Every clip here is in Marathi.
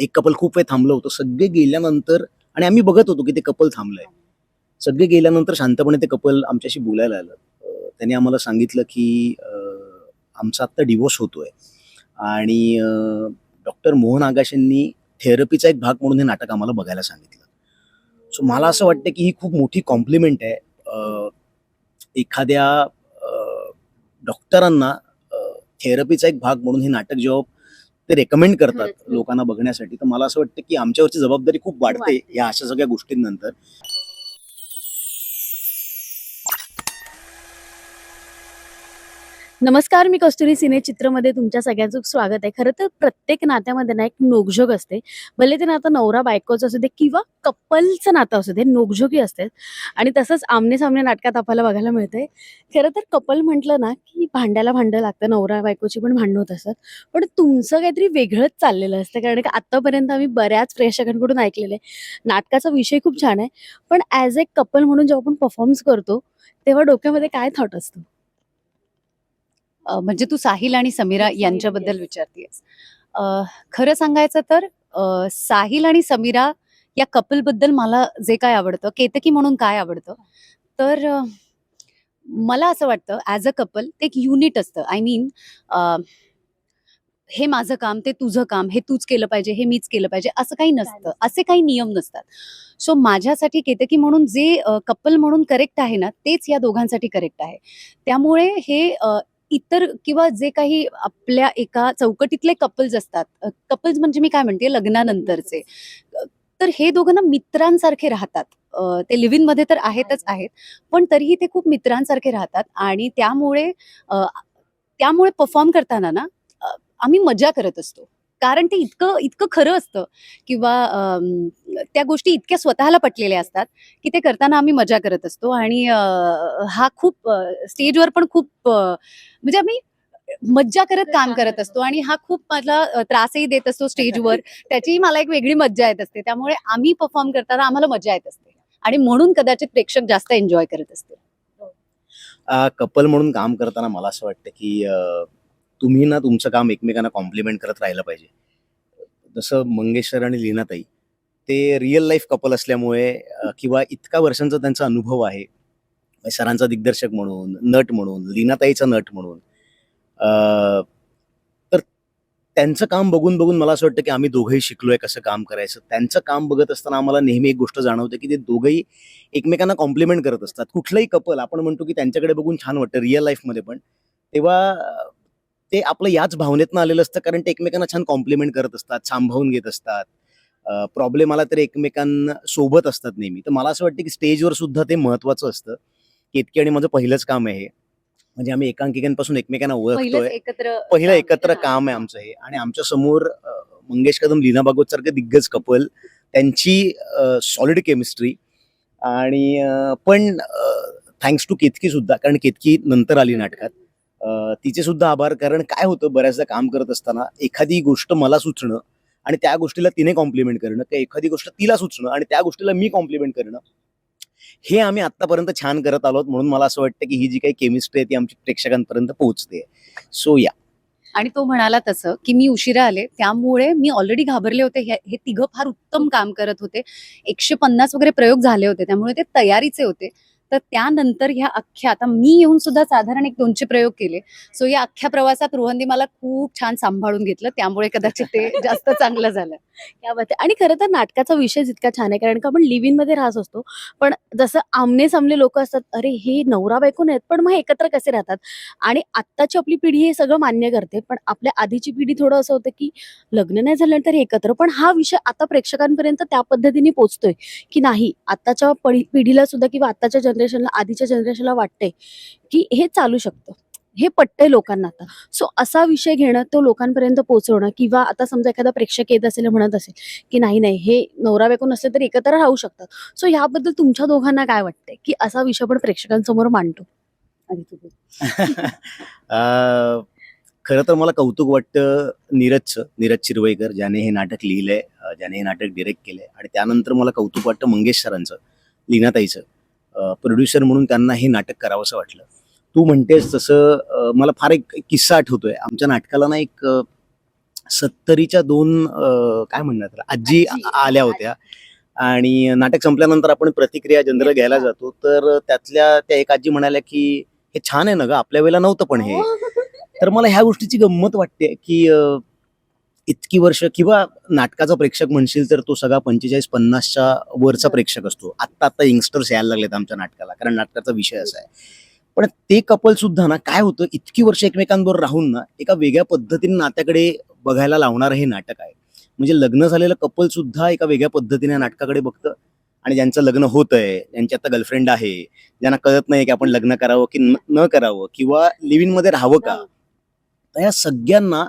एक कपल खूप वेळ थांबलं होतं. सगळे गेल्यानंतर आणि आम्ही बघत होतो की ते कपल थांबलंय. सगळे गेल्यानंतर शांतपणे ते कपल आमच्याशी बोलायला आलं. त्यांनी आम्हाला सांगितलं की आमचा आत्ता डिवोर्स होतोय. आणि डॉक्टर मोहन आगाशेंनी थेरपीचा एक भाग म्हणून हे नाटक आम्हाला बघायला सांगितलं. सो मला असं वाटतं की ही खूप मोठी कॉम्प्लिमेंट आहे. एखाद्या डॉक्टरांना थेरपीचा एक भाग म्हणून हे नाटक जेव्हा ते रेकमेंड करतात. लोकांना बघण्यासाठी. तर मला असं वाटतं की आमच्यावरची जबाबदारी खूप वाढते. या अशा सगळ्या गोष्टींनंतर. नमस्कार मी कस्तुरी सिने चित्रमध्ये तुमच्या सगळ्यांचं स्वागत आहे. खरं तर प्रत्येक नात्यामध्ये ना एक नोकझोक असते. भले ते नातं नवरा बायकोचं असू दे किंवा कपलचं नातं असू दे नोकझोकी असते. आणि तसंच आमने सामने नाटकात आपल्याला बघायला मिळतंय. खरं तर कपल म्हटलं ना की भांड्याला भांडं लागतं नवरा बायकोची पण भांडणं होत असतात. पण तुमचं काहीतरी वेगळंच चाललेलं असतं. कारण की आत्तापर्यंत आम्ही बऱ्याच प्रेक्षकांकडून ऐकलेलं आहे. नाटकाचा विषय खूप छान आहे. पण ॲज ए कपल म्हणून जेव्हा आपण परफॉर्म्स करतो तेव्हा डोक्यामध्ये काय थॉट असतो? म्हणजे तू साहिल आणि समीरा यांच्याबद्दल. विचारतेस खरं सांगायचं तर साहिल आणि समीरा या कपलबद्दल मला जे काय आवडतं केतकी म्हणून काय आवडतं तर मला असं वाटतं ॲज अ कपल ते एक युनिट असतं. आय मीन हे माझं काम ते तुझं काम हे तूच केलं पाहिजे हे मीच केलं पाहिजे असं काही नसतं. असे काही नियम नसतात. सो माझ्यासाठी केतकी म्हणून जे कपल म्हणून करेक्ट आहे ना तेच या दोघांसाठी करेक्ट आहे. त्यामुळे हे इतर किंवा जे काही आपल्या एका चौकटीतले कपल्स असतात कपल्स म्हणजे मी काय म्हणते लग्नानंतरचे. तर हे दोघं ना मित्रांसारखे राहतात. ते लिव्हिंगमध्ये तर आहेतच आहेत पण तरीही ते खूप मित्रांसारखे राहतात आणि त्यामुळे त्यामुळे परफॉर्म करताना ना आम्ही मजा करत असतो. कारण ते इतकं इतकं खरं असतं. किंवा त्या गोष्टी इतक्या स्वतःला पटलेल्या असतात की ते करताना आम्ही मजा करत असतो. आणि हा खूप स्टेजवर पण खूप म्हणजे आम्ही मज्जा करत काम करत असतो. आणि हा खूप मला त्रासही देत असतो स्टेजवर. त्याचीही मला एक वेगळी मज्जा येत असते. त्यामुळे आम्ही परफॉर्म करताना आम्हाला मजा येत असते. आणि म्हणून कदाचित प्रेक्षक जास्त एन्जॉय करत असते कपल म्हणून काम करताना मला असं वाटतं की तुम्ही ना तुमचं काम एकमेकांना कॉम्प्लिमेंट करत राहिलं पाहिजे. जसं मंगेश सर आणि लीनाताई ते रिअल लाईफ कपल असल्यामुळे किंवा इतका वर्षांचा त्यांचा अनुभव आहे. म्हणजे सरांचा दिग्दर्शक म्हणून नट म्हणून लीनाताईचा नट म्हणून. तर त्यांचं काम बघून बघून मला असं वाटतं की आम्ही दोघंही शिकलोय कसं काम करायचं. त्यांचं काम बघत असताना आम्हाला नेहमी एक गोष्ट जाणवते की ते दोघंही एकमेकांना कॉम्प्लिमेंट करत असतात. कुठलंही कपल आपण म्हणतो की त्यांच्याकडे बघून छान वाटतं रिअल लाईफमध्ये पण. तेव्हा ते आपलं याच भावनेतनं आलेलं असतं कारण ते एकमेकांना छान कॉम्प्लिमेंट करत असतात सांभाळून घेत असतात. प्रॉब्लेम आला तर एकमेकांना सोबत असतात नेहमी. तर मला असं वाटतं की स्टेजवर सुद्धा ते महत्वाचं असतं. केतकी आणि माझं पहिलंच काम आहे म्हणजे आम्ही एकांकिकांपासून एकमेकांना ओळखतोय. एकत्र पहिलं. एकत्र. काम आहे आमचं हे. आणि आमच्यासमोर मंगेश कदम लीना भागवत सारखे दिग्गज कपल त्यांची सॉलिड केमिस्ट्री आणि पण थँक्स टू केतकी सुद्धा कारण केतकी नंतर आली नाटकात. तिचे सुद्धा आभार. कारण काय होतं बऱ्याचदा काम करत असताना एखादी गोष्ट मला सुचणं आणि त्या गोष्टीला तिने कॉम्प्लिमेंट करणं किंवा एखादी गोष्ट तिला सुचणं आणि त्या गोष्टीला मी कॉम्प्लिमेंट करणं हे आम्ही आतापर्यंत छान करत आलो म्हणून मला असं वाटतं की ही जी काही केमिस्ट्री आहे ती आमची प्रेक्षकांपर्यंत पोहोचते. सो या आणि तो म्हणाला तसं की मी उशिरा आले. त्यामुळे मी ऑलरेडी घाबरले होते. हे तिघं फार उत्तम काम करत होते. एकशे पन्नास वगैरे प्रयोग झाले होते. त्यामुळे ते तयारीचे होते. तर त्यानंतर ह्या अख्ख्या आता मी येऊन सुद्धा साधारण एक दोनशे प्रयोग केले. सो या अख्ख्या प्रवासात रोहनदी मला खूप छान सांभाळून घेतलं. त्यामुळे कदाचित ते जास्त चांगलं झालं. आहे आणि खरं तर नाटकाचा विषय इतका छान आहे कारण का आपण लिव्हमध्ये राहत असतो. पण जसं आमने सामने लोक असतात अरे हे नवरा बायको नाहीत पण मग एकत्र कसे राहतात? आणि आत्ताची आपली पिढी हे सगळं मान्य करते पण आपल्या आधीची पिढी थोडं असं होतं की लग्न नाही झालं तर एकत्र. पण हा विषय आता प्रेक्षकांपर्यंत त्या पद्धतीने पोहोचतोय की नाही आत्ताच्या पडी- पिढीला सुद्धा किंवा आत्ताच्या जनरेशनला आधीच्या जनरेशनला वाटतंय की हे चालू शकतं. हे पटतंय लोकांना आता. सो असा विषय घेणं तो लोकांपर्यंत पोहोचवणं किंवा आता समजा एखादा प्रेक्षक येत असेल म्हणत असेल की नाही नाही हे नवरा बायको नसले तरी एकत्र राहू शकतात. सो ह्याबद्दल तुमच्या दोघांना काय वाटतंय? की असा विषय आपण प्रेक्षकांसमोर मांडतो. अं, खरं तर मला कौतुक वाटतं नीरजचं नीरज चिरवईकर ज्याने हे नाटक लिहिलंय ज्याने हे नाटक डिरेक्ट केलंय. आणि त्यानंतर मला कौतुक वाटतं मंगेश सरांचं लीनाताईचं. प्रोड्युसर म्हणून त्यांना हे नाटक करावंसं वाटलं. तू म्हणतेस तसं मला फार एक किस्सा आठवतोय. आमच्या नाटकाला ना एक सत्तरीच्या दोन काय म्हणणार आजी. आल्या होत्या. आणि नाटक संपल्यानंतर आपण प्रतिक्रिया जनरल घ्यायला जातो. तर त्यातल्या त्या एक आजी म्हणाल्या की हे छान आहे ना ग आपल्या वेळेला नव्हतं पण हे. तर मला ह्या गोष्टीची गंमत वाटते की इतकी वर्ष किंवा नाटकाचा प्रेक्षक म्हणशील तर तो सगळा पंचेचाळीस पन्नासच्या वरचा प्रेक्षक असतो. आत्ता आत्ता यंगस्टर्स यायला लागलेत आमच्या नाटकाला कारण नाटकाचा विषय असा आहे. पण ते कपल सुद्धा ना काय होतं इतकी वर्ष एकमेकांबरोबर राहून ना एका वेगळ्या पद्धतीने नात्याकडे बघायला लावणारं हे नाटक आहे. म्हणजे लग्न झालेलं कपल सुद्धा एका वेगळ्या पद्धतीने या नाटकाकडे बघतं आणि ज्यांचं लग्न होत आहे ज्यांची आता गर्लफ्रेंड आहे ज्यांना कळत नाही की आपण लग्न करावं की न- करावं किंवा लिव्हिंगमध्ये राहावं का? तर या सगळ्यांना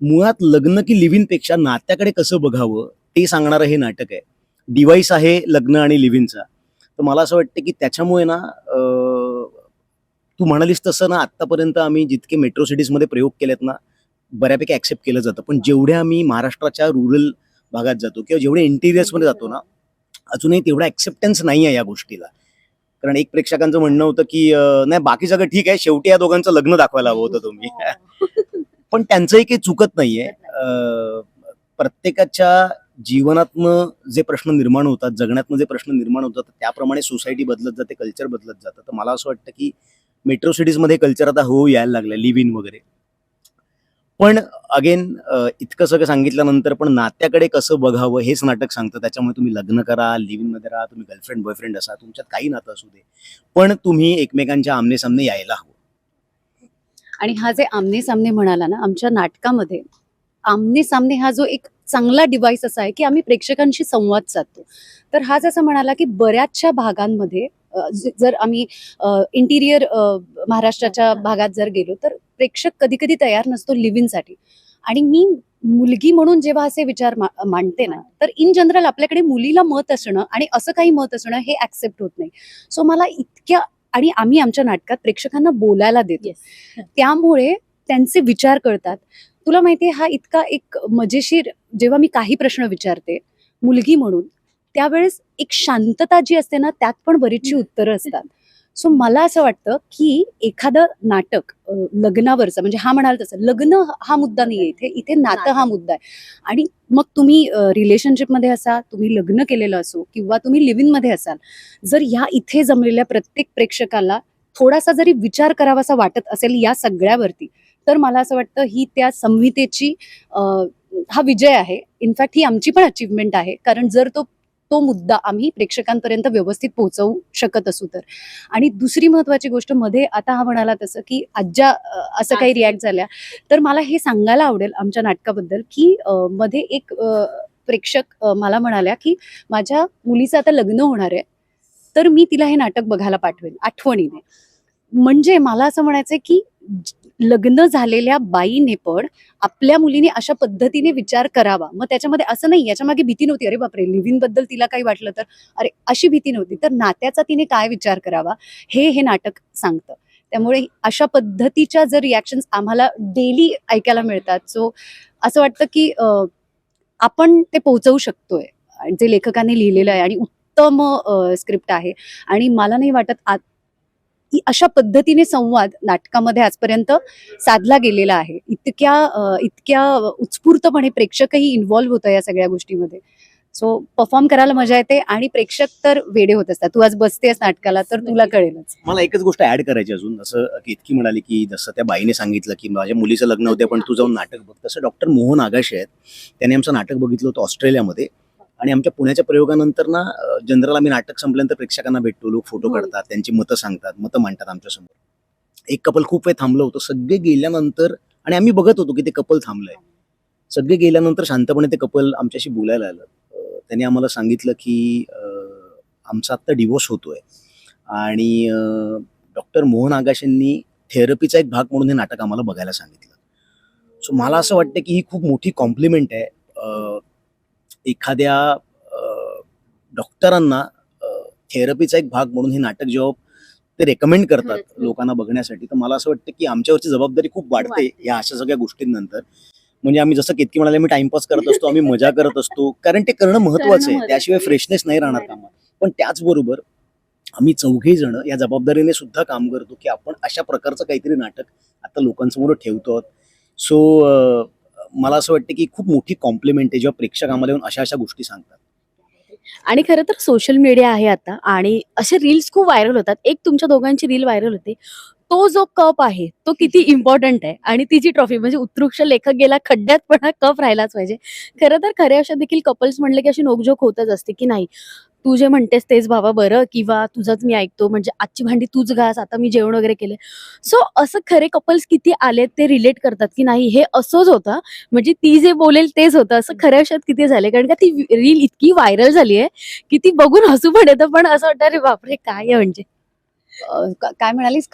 मुळात लग्न की लिव्हिंगपेक्षा नात्याकडे कसं बघावं ते सांगणारं हे नाटक आहे. डिवाईस आहे लग्न आणि लिव्हिनचा तर मला असं वाटतं की त्याच्यामुळे ना तू म्हणालीस तसं ना आतापर्यंत आम्ही जितके मेट्रो सिटीजमध्ये प्रयोग केलेत ना बऱ्यापैकी ऍक्सेप्ट केलं जातं. पण जेवढ्या आम्ही महाराष्ट्राच्या रुरल भागात जातो किंवा जेवढे इंटिरियर्समध्ये जातो ना अजूनही तेवढा ऍक्सेप्टन्स नाही आहे या गोष्टीला. कारण एक प्रेक्षकांचं म्हणणं होतं की नाही बाकी सगळं ठीक आहे. शेवटी या दोघांचं लग्न दाखवायला हवं होतं तुम्ही. हो. पण त्यांचंही काही चुकत नाहीये. प्रत्येकाच्या जीवनातनं जे प्रश्न निर्माण होतात जगण्यातनं जे प्रश्न निर्माण होतात त्याप्रमाणे सोसायटी बदलत जाते कल्चर बदलत जातं. तर मला असं वाटतं की मेट्रो सिटीजमध्ये कल्चर आता होऊ यायला लागलं लिव्ह इन वगैरे. पण अगेन इतकं सगळं सांगितल्यानंतर पण नात्याकडे कसं बघावं हेच नाटक सांगतं. त्याच्यामुळे तुम्ही लग्न करा लिव्ह राहा तुम्ही गर्लफ्रेंड बॉयफ्रेंड असा तुमच्यात काही नातं असू दे. पण तुम्ही एकमेकांच्या आमने सामने यायला हवं. आणि हा जे आमने सामने म्हणाला ना आमच्या नाटकामध्ये आमने सामने हा जो एक चांगला डिव्हाइस असा आहे की आम्ही प्रेक्षकांशी संवाद साधतो. तर हा जसं म्हणाला की बऱ्याचशा भागांमध्ये जर आम्ही इंटिरियर महाराष्ट्राच्या भागात जर गेलो तर प्रेक्षक कधी कधी तयार नसतो लिव्हिंगसाठी. आणि मी मुलगी म्हणून जेव्हा असे विचार मा- मांडते ना तर इन जनरल आपल्याकडे मुलीला मत असणं आणि असं काही मत असणं हे ऍक्सेप्ट होत नाही. सो मला इतक्या आणि आम्ही आमच्या नाटकात प्रेक्षकांना बोलायला देतो. त्यामुळे त्यांचे विचार कळतात. तुला माहितीये हा इतका एक मजेशीर जेव्हा मी काही प्रश्न विचारते मुलगी म्हणून त्यावेळेस एक शांतता जी असते ना त्यात पण बरीचशी उत्तरं असतात. सो मला असं वाटतं की एखादं नाटक लग्नावरचं म्हणजे हा म्हणाल तसं लग्न हा मुद्दा नाहीये इथे इथे नातं हा मुद्दा आहे. आणि मग तुम्ही रिलेशनशिपमध्ये असा तुम्ही लग्न केलेलं असो किंवा तुम्ही लिव्हिंगमध्ये असाल जर ह्या इथे जमलेल्या प्रत्येक प्रेक्षकाला थोडासा जरी विचार करावासा वाटत असेल या सगळ्यावरती तर मला असं वाटतं ही त्या संहितेची हा विजय आहे. इनफॅक्ट ही आमची पण अचीवमेंट आहे. कारण जर तो तो मुद्दा आम्ही प्रेक्षकांपर्यंत व्यवस्थित पोहोचवू शकत असू तर. आणि दुसरी महत्वाची गोष्टमध्ये आता हा म्हणाला तसं की आज्या अं, असं काही रिॲक्ट झाल्या. तर मला हे सांगायला आवडेल आमच्या नाटकाबद्दल की मध्ये एक प्रेक्षक मला म्हणाल्या की माझ्या मुलीचं आता लग्न होणार आहे तर मी तिला हे नाटक बघायला पाठवेन आठवणीने. म्हणजे मला असं म्हणायचंय की लग्न झालेल्या बाईने पण आपल्या मुलीने अशा पद्धतीने विचार करावा. मग त्याच्यामध्ये असं नाही याच्या मागे भीती नव्हती. अरे बापरे लिव्हिनबद्दल तिला काही वाटलं तर? अरे अशी भीती नव्हती. तर नात्याचा तिने काय विचार करावा? हे हे नाटक सांगतं. त्यामुळे अशा पद्धतीच्या जर रिॲक्शन्स आम्हाला डेली ऐकायला मिळतात. सो असं वाटतं की आपण ते पोहोचवू शकतोय. जे लेखकाने लिहिलेलं आहे आणि उत्तम स्क्रिप्ट आहे. आणि मला नाही वाटत आ- अशा पद्धतीने संवाद नाटकामध्ये आजपर्यंत साधला गेलेला आहे. इतक्या इतक्या उत्स्फूर्तपणे प्रेक्षकही इन्व्हॉल्व्ह होतं या सगळ्या गोष्टीमध्ये. सो परफॉर्म करायला मजा येते आणि प्रेक्षक तर वेडे होत असतात. तू आज बसतेस नाटकाला तर तुला कळेलच. मला एकच गोष्ट ऍड करायची अजून. जसं की इतकी म्हणाली की जसं त्या बाईने सांगितलं की माझ्या मुलीचं लग्न होते पण तू जाऊन नाटक बघ. तसं डॉक्टर मोहन आगाशे आहेत. त्यांनी आमचं नाटक बघितलं होतं ऑस्ट्रेलियामध्ये. आणि आमच्या पुण्याच्या प्रयोगानंतर ना जनरल आम्ही नाटक संपल्यानंतर प्रेक्षकांना भेटतो लोक फोटो हो. काढतात त्यांची मतं सांगतात मतं मांडतात आमच्यासमोर एक कपल खूप वेळ थांबलं होतं. सगळे गेल्यानंतर आणि आम्ही बघत होतो की ते कपल थांबलंय. सगळे गेल्यानंतर शांतपणे ते कपल आमच्याशी बोलायला आलं. त्यांनी आम्हाला सांगितलं की आमचा आत्ता डिवोर्स होतोय. आणि डॉक्टर मोहन आगाशेंनी थेरपीचा एक भाग म्हणून हे नाटक आम्हाला बघायला सांगितलं. सो मला असं वाटतं की ही खूप मोठी कॉम्प्लिमेंट आहे. एखाद्या डॉक्टरांना थेरपीचा एक भाग म्हणून हे नाटक जेव्हा ते रेकमेंड करतात. लोकांना बघण्यासाठी तर मला असं वाटतं की आमच्यावरची जबाबदारी खूप वाढते या अशा सगळ्या गोष्टींनंतर. म्हणजे आम्ही जसं केतकी म्हणाले मी टाइमपास करत असतो आम्ही मजा करत असतो. कारण ते करणं महत्वाचं आहे. त्याशिवाय. फ्रेशनेस नाही राहणार कामात. पण त्याचबरोबर आम्ही चौघे जण या जबाबदारीने सुद्धा काम करतो की आपण अशा प्रकारचं काहीतरी नाटक आता लोकांसमोर ठेवतो सो मला असं वाटतं की खूप मोठी कॉम्प्लिमेंट आहे जेव्हा प्रेक्षक आम्हाला येऊन अशा अशा गोष्टी सांगतात. आणि खरं तर सोशल मीडिया आहे आता आणि असे रील्स खूप व्हायरल होतात. एक तुमच्या दोघांची रील व्हायरल होते. तो जो कप आहे तो किती इम्पॉर्टंट आहे. आणि ती जी ट्रॉफी म्हणजे उत्कृष्ट लेखक गेला खड्ड्यात पण हा कप राहिलाच पाहिजे. खरं तर खऱ्या अशा देखील कपल्स म्हणले की अशी नोकझोक होतच असते की नाही. तू जे म्हणतेस तेच बाबा बरं किंवा तुझंच मी ऐकतो म्हणजे आजची भांडी तूच घास आता मी जेवण वगैरे केले. सो असं खरे कपल्स किती आले ते रिलेट करतात की नाही हे असंच होतं. म्हणजे ती जे बोलेल तेच होतं. असं खऱ्या आयुष्यात किती झाले? कारण का ती रील इतकी व्हायरल झाली आहे की ती बघून हसू पण येतं पण असं वाटतं अरे बापरे काय आहे म्हणजे? काय म्हणालीस?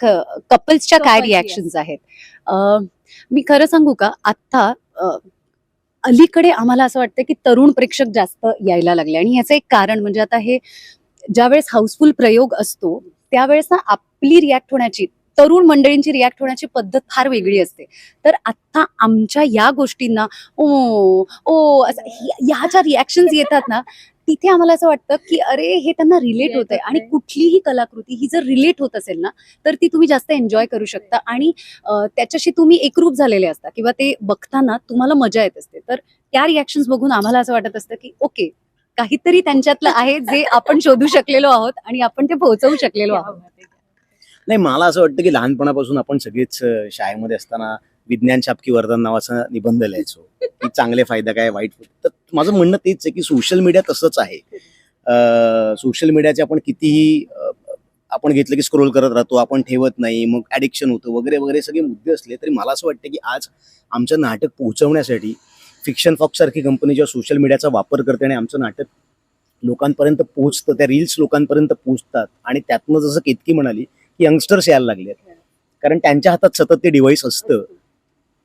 कपल्सच्या काय रिॲक्शन्स आहेत? मी खरं सांगू का? आत्ता अलीकडे आम्हाला असं वाटतं की तरुण प्रेक्षक जास्त यायला लागले. आणि याचं एक कारण म्हणजे आता हे ज्यावेळेस हाऊसफुल प्रयोग असतो त्यावेळेस ना आपली रिॲक्ट होण्याची तरुण मंडळींची रिॲक्ट होण्याची पद्धत फार वेगळी असते. तर आत्ता आमच्या या गोष्टींना ओ ओ असं ह्या- ह्या ज्या रिॲक्शन्स येतात ना तिथे आम्हाला असं वाटतं की अरे हे त्यांना रिलेट होत आहे आणि कुठलीही कलाकृती ही जर रिलेट होत असेल ना तर ती तुम्ही जास्त एन्जॉय करू शकता. आणि त्याच्याशी तुम्ही एकरूप झालेले असता किंवा ते बघताना तुम्हाला मजा येत असते. तर त्या रिॲक्शन्स बघून आम्हाला असं वाटत असतं की ओके काहीतरी त्यांच्यातलं आहे जे आपण शोधू शकलेलो आहोत आणि आपण ते पोहोचवू शकलेलो आहोत. नाही मला असं वाटतं की लहानपणापासून आपण सगळेच शाळेमध्ये असताना विज्ञान शापकी वर्धन नावाचा निबंध लिहायचो. की चांगले फायदा काय वाईट तर माझं म्हणणं तेच आहे की सोशल मीडिया तसंच आहे. सोशल मीडियाचे आपण कितीही आपण घेतलं की स्क्रोल करत राहतो आपण ठेवत नाही मग ॲडिक्शन होतं वगैरे वगैरे सगळे मुद्दे असले तरी मला असं वाटतं की आज आमचं नाटक पोहोचवण्यासाठी फिक्शन फॉक्स सारखी कंपनी जेव्हा सोशल मीडियाचा वापर करते आणि आमचं नाटक लोकांपर्यंत पोहोचतं त्या रील्स लोकांपर्यंत पोहोचतात आणि त्यातनं जसं केतकी म्हणाली की यंगस्टर्स यायला लागले कारण त्यांच्या हातात सतत ते डिव्हाइस असतं.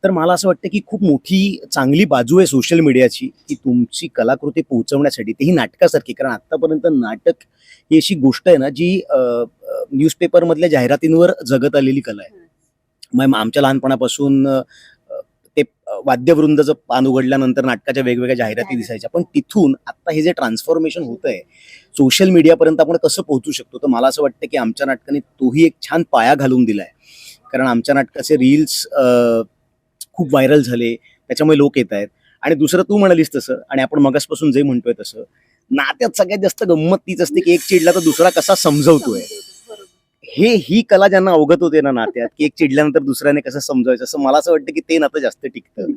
तर मला असं वाटतं की खूप मोठी चांगली बाजू आहे सोशल मीडियाची की तुमची कलाकृती पोहोचवण्यासाठी. तेही नाटकासारखी कारण आतापर्यंत नाटक ही अशी गोष्ट आहे ना जी न्यूजपेपरमधल्या जाहिरातींवर जगत आलेली कला आहे. मग आमच्या लहानपणापासून ते वाद्यवृंदाचं पान उघडल्यानंतर नाटकाच्या वेगवेगळ्या जाहिराती दिसायच्या. पण तिथून आता हे जे ट्रान्सफॉर्मेशन होत आहे सोशल मीडियापर्यंत आपण कसं पोहोचू शकतो? तर मला असं वाटतं की आमच्या नाटकाने तोही एक छान पाया घालून दिलाय. कारण आमच्या नाटकाचे रील्स खूप व्हायरल झाले त्याच्यामुळे लोक येत आहेत. आणि दुसरं तू म्हणालीस तसं आणि आपण मगासपासून जे म्हणतोय तसं नात्यात सगळ्यात जास्त गंमत तीच असते की एक चिडला तर दुसरा कसा समजवतोय. हे ही कला ज्यांना अवगत होते ना नात्यात की एक चिडल्यानंतर दुसऱ्याने कसं समजवायचं असं मला असं वाटतं की ते नातं जास्त टिकतं.